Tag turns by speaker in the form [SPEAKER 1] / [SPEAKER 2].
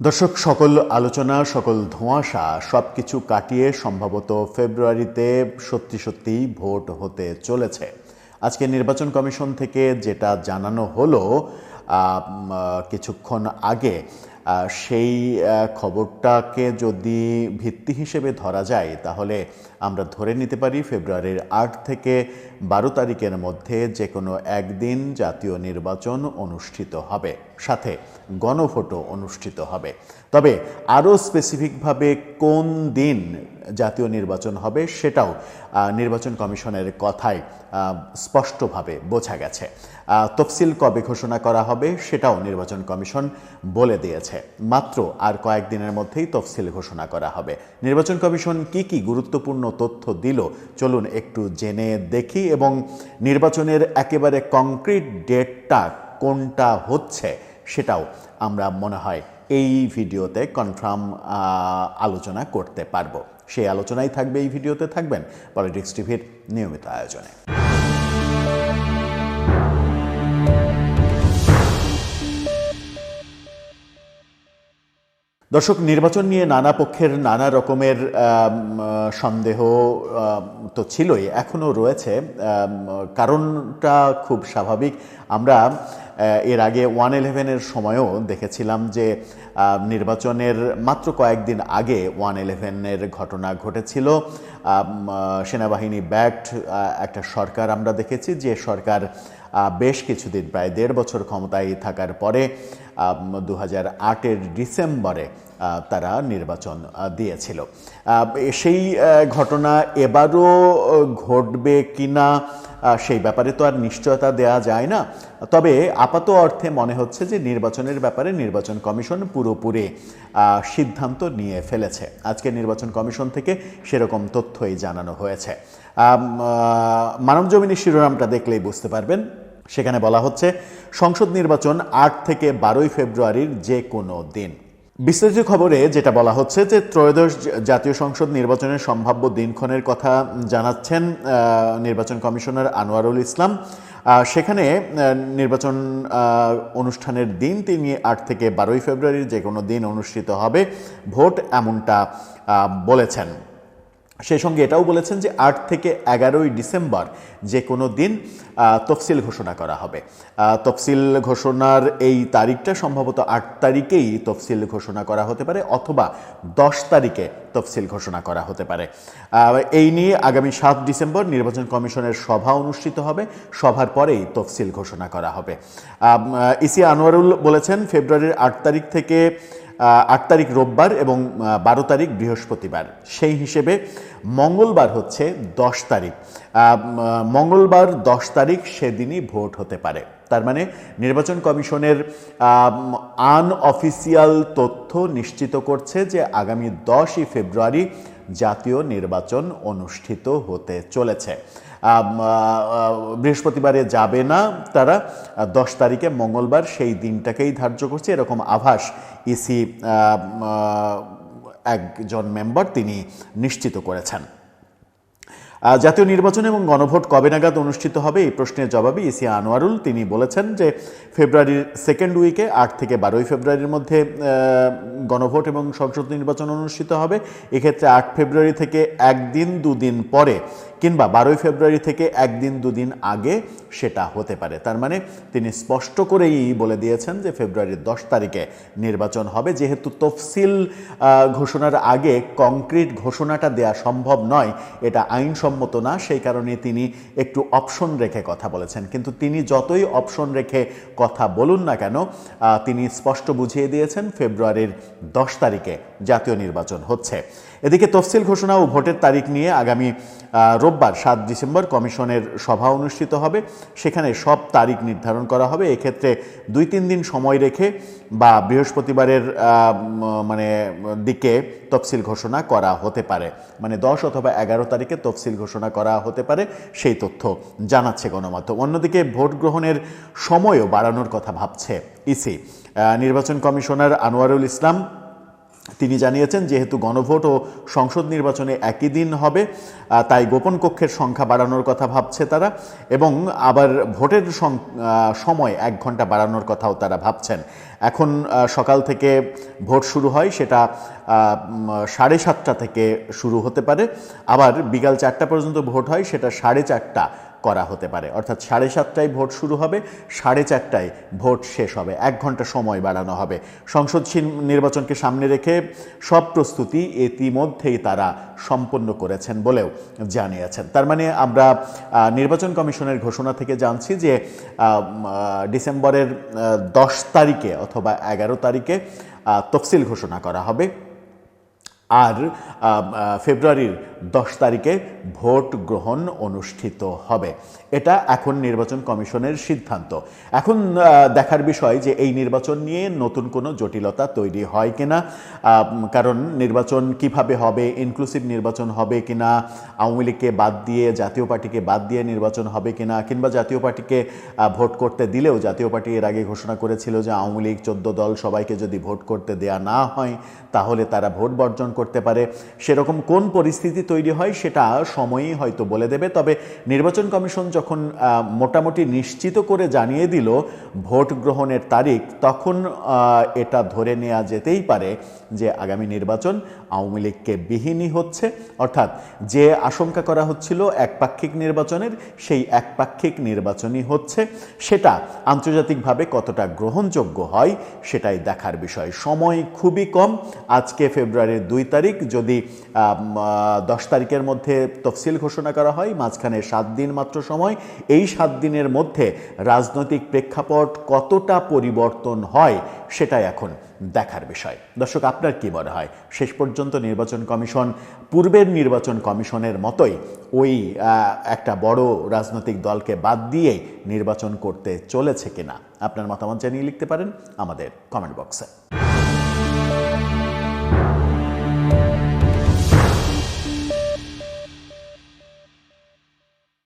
[SPEAKER 1] দর্শক, সকল আলোচনা, সকল ধোঁয়াশা সব কিছু কাটিয়ে সম্ভবত ফেব্রুয়ারিতে সত্যি সত্যিই ভোট হতে চলেছে। আজকে নির্বাচন কমিশন থেকে যেটা জানানো হলো কিছুক্ষণ আগে সেই খবরটাকে যদি ভিত্তি হিসেবে ধরা যায়, তাহলে আমরা ধরে নিতে পারি ফেব্রুয়ারির আট থেকে বারো তারিখের মধ্যে যে কোনো একদিন জাতীয় নির্বাচন অনুষ্ঠিত হবে। সাথে গণভোটও অনুষ্ঠিত হবে। তবে আরও স্পেসিফিকভাবে কোন দিন জাতীয় নির্বাচন হবে সেটাও নির্বাচন কমিশনের কথায় স্পষ্টভাবে বোঝা গেছে। তফসিল কবে ঘোষণা করা হবে সেটাও নির্বাচন কমিশন বলে দিয়েছে। মাত্র আর কয়েকদিনের মধ্যেই তফসিল ঘোষণা করা হবে। নির্বাচন কমিশন কি কি গুরুত্বপূর্ণ তথ্য দিল চলুন একটু জেনে দেখি এবং নির্বাচনের একেবারে কংক্রিট ডেটটা কোনটা হচ্ছে সেটাও আমরা মনে হয় এই ভিডিওতে কনফার্ম আলোচনা করতে পারব। সেই আলোচনাই থাকবে এই ভিডিওতে, থাকবেন পলিটিক্স টিভির নিয়মিত আয়োজনে। দর্শক, নির্বাচন নিয়ে নানা পক্ষের নানা রকমের সন্দেহ তো ছিলই, এখনও রয়েছে। কারণটা খুব স্বাভাবিক। আমরা এর আগে ওয়ান ইলেভেনের সময়ও দেখেছিলাম যে নির্বাচনের মাত্র কয়েকদিন আগে ওয়ান ইলেভেনের ঘটনা ঘটেছিল। সেনাবাহিনী ব্যাট একটা সরকার আমরা দেখেছি, যে সরকার বেশ কিছুদিন, প্রায় দেড় বছর ক্ষমতায় থাকার পরে দু হাজার আটের ডিসেম্বরে তারা নির্বাচন দিয়েছিল। সেই ঘটনা এবারও ঘটবে কিনা সেই ব্যাপারে তো আর নিশ্চয়তা দেওয়া যায় না। তবে আপাত অর্থে মনে হচ্ছে যে নির্বাচনের ব্যাপারে নির্বাচন কমিশন পুরোপুরি সিদ্ধান্ত নিয়ে ফেলেছে। আজকে নির্বাচন কমিশন থেকে সেরকম তথ্যই জানানো হয়েছে। মানব জমিনের শিরোনামটা দেখলেই বুঝতে পারবেন। সেখানে বলা হচ্ছে, সংসদ নির্বাচন আট থেকে বারোই ফেব্রুয়ারির যে কোনো দিন। বিস্তারিত খবরে যেটা বলা হচ্ছে যে, ত্রয়োদশ জাতীয় সংসদ নির্বাচনের সম্ভাব্য দিনক্ষণের কথা জানাচ্ছেন নির্বাচন কমিশনার আনোয়ারুল ইসলাম। সেখানে নির্বাচন অনুষ্ঠানের দিন তিনি আট থেকে বারোই ফেব্রুয়ারির যে কোনো দিন অনুষ্ঠিত হবে, ভোট এমনটা বলেছেন। সেই সঙ্গে এটাও বলেছেন যে আট থেকে এগারোই ডিসেম্বর যে কোনো দিন তফসিল ঘোষণা করা হবে। তফসিল ঘোষণার এই তারিখটা সম্ভবত আট তারিখেই তফসিল ঘোষণা করা হতে পারে অথবা দশ তারিখে তফসিল ঘোষণা করা হতে পারে। এই নিয়ে আগামী সাত ডিসেম্বর নির্বাচন কমিশনের সভা অনুষ্ঠিত হবে। সভার পরেই তফসিল ঘোষণা করা হবে। ইসি আনোয়ারুল বলেছেন, ফেব্রুয়ারির আট তারিখ থেকে আট তারিখ রোববার এবং বারো তারিখ বৃহস্পতিবার। সেই হিসেবে মঙ্গলবার হচ্ছে দশ তারিখ। মঙ্গলবার দশ তারিখ সেদিনই ভোট হতে পারে। তার মানে নির্বাচন কমিশনের আন অফিসিয়াল তথ্য নিশ্চিত করছে যে আগামী দশই ফেব্রুয়ারি জাতীয় নির্বাচন অনুষ্ঠিত হতে চলেছে। বৃহস্পতিবারে যাবে না তারা। দশ তারিখে মঙ্গলবার সেই দিনটাকেই ধার্য করছে। এরকম আভাস ইসি একজন মেম্বার তিনি নিশ্চিত করেছেন। জাতীয় নির্বাচন এবং গণভোট কবে নাগাদ অনুষ্ঠিত হবে এই প্রশ্নের জবাবে ইসি আনোয়ারুল তিনি বলেছেন যে ফেব্রুয়ারির সেকেন্ড উইকে আট থেকে বারোই ফেব্রুয়ারির মধ্যে গণভোট এবং সংসদ নির্বাচন অনুষ্ঠিত হবে। এক্ষেত্রে আট ফেব্রুয়ারি থেকে একদিন, দুদিন পরে কিংবা বারোই ফেব্রুয়ারি থেকে একদিন, দুদিন আগে সেটা হতে পারে। তার মানে তিনি স্পষ্ট করেই বলে দিয়েছেন যে ফেব্রুয়ারির দশ তারিখে নির্বাচন হবে। যেহেতু তফসিল ঘোষণার আগে কংক্রিট ঘোষণাটা দেয়া সম্ভব নয়, এটা আইনসম্মত না, সেই কারণে তিনি একটু অপশন রেখে কথা বলেছেন। কিন্তু তিনি যতই অপশন রেখে কথা বলুন না কেন তিনি স্পষ্ট বুঝিয়ে দিয়েছেন ফেব্রুয়ারির দশ তারিখে জাতীয় নির্বাচন হচ্ছে। এদিকে তফসিল ঘোষণা ও ভোটের তারিখ নিয়ে আগামী রোববার সাত ডিসেম্বর কমিশনের সভা অনুষ্ঠিত হবে। সেখানে সব তারিখ নির্ধারণ করা হবে। এক্ষেত্রে দুই তিন দিন সময় রেখে বা বৃহস্পতিবারের মানে দিকে তফসিল ঘোষণা করা হতে পারে। মানে দশ অথবা এগারো তারিখে তফসিল ঘোষণা করা হতে পারে সেই তথ্য জানাচ্ছে গণমাধ্যম। অন্যদিকে ভোট গ্রহণের সময়ও বাড়ানোর কথা ভাবছে ইসি। নির্বাচন কমিশনার আনোয়ারুল ইসলাম তিনি জানিয়েছেন, যেহেতু গণভোট ও সংসদ নির্বাচনে একই দিন হবে তাই গোপন কক্ষের সংখ্যা বাড়ানোর কথা ভাবছে তারা এবং আবার ভোটের সময় এক ঘণ্টা বাড়ানোর কথাও তারা ভাবছেন। এখন সকাল থেকে ভোট শুরু হয়, সেটা সাড়ে সাতটা থেকে শুরু হতে পারে। আবার বিকাল চারটা পর্যন্ত ভোট হয়, সেটা সাড়ে চারটা করা হতে পারে। অর্থাৎ সাড়ে সাতটায় ভোট শুরু হবে, সাড়ে চারটায় ভোট শেষ হবে। এক ঘণ্টা সময় বাড়ানো হবে। সংসদ নির্বাচনকে সামনে রেখে সব প্রস্তুতি ইতিমধ্যেই তারা সম্পন্ন করেছেন বলেও জানিয়েছেন। তার মানে আমরা নির্বাচন কমিশনের ঘোষণা থেকে জানছি যে ডিসেম্বরের দশ তারিখে অথবা এগারো তারিখে তফসিল ঘোষণা করা হবে। আর ফেব্রুয়ারির দশ তারিখে ভোট গ্রহণ অনুষ্ঠিত হবে। এটা এখন নির্বাচন কমিশনের সিদ্ধান্ত। এখন দেখার বিষয় যে এই নির্বাচন নিয়ে নতুন কোনো জটিলতা তৈরি হয় কিনা কারণ নির্বাচন কীভাবে হবে ইনক্লুসিভ নির্বাচন হবে কিনা, আওয়ামী লীগকে বাদ দিয়ে, জাতীয় পার্টিকে বাদ দিয়ে নির্বাচন হবে কিনা, কিংবা জাতীয় পার্টিকে ভোট করতে দিলেও জাতীয় পার্টি এর আগে ঘোষণা করেছিল যে আওয়ামী লীগ চোদ্দ দল সবাইকে যদি ভোট করতে দেয়া না হয়, তাহলে তারা ভোট বর্জন করতে পারে। সেরকম কোন পরিস্থিতি তৈরি হয় সেটা সময়ই হয়তো বলে দেবে। তবে নির্বাচন কমিশন যখন মোটামুটি নিশ্চিত করে জানিয়ে দিল ভোট গ্রহণের তারিখ, তখন এটা ধরে নেওয়া যেতেই পারে যে আগামী নির্বাচন আওয়ামী লীগকে বিহীনই হচ্ছে। অর্থাৎ যে আশঙ্কা করা হচ্ছিল একপাক্ষিক নির্বাচনের, সেই একপাক্ষিক নির্বাচনই হচ্ছে। সেটা আন্তর্জাতিকভাবে কতটা গ্রহণযোগ্য হয় সেটাই দেখার বিষয়। সময় খুবই কম। আজকে ফেব্রুয়ারির দুই তারিখ যদি দশ তারিখের মধ্যে তফসিল ঘোষণা করা হয়, মাঝখানে সাত দিন মাত্র সময়, এই সাত দিনের মধ্যে রাজনৈতিক প্রেক্ষাপট কতটা পরিবর্তন হয় সেটাই এখন দেখার বিষয়। দর্শক, আপনার কি মনে হয়? শেষ পর্যন্ত নির্বাচন কমিশন, পূর্বের নির্বাচন কমিশনের মতোই ওই একটা বড় রাজনৈতিক দলকে বাদ দিয়ে নির্বাচন করতে চলেছে কিনা? আপনার মতামত জানিয়ে লিখতে পারেন আমাদের কমেন্ট বক্সে।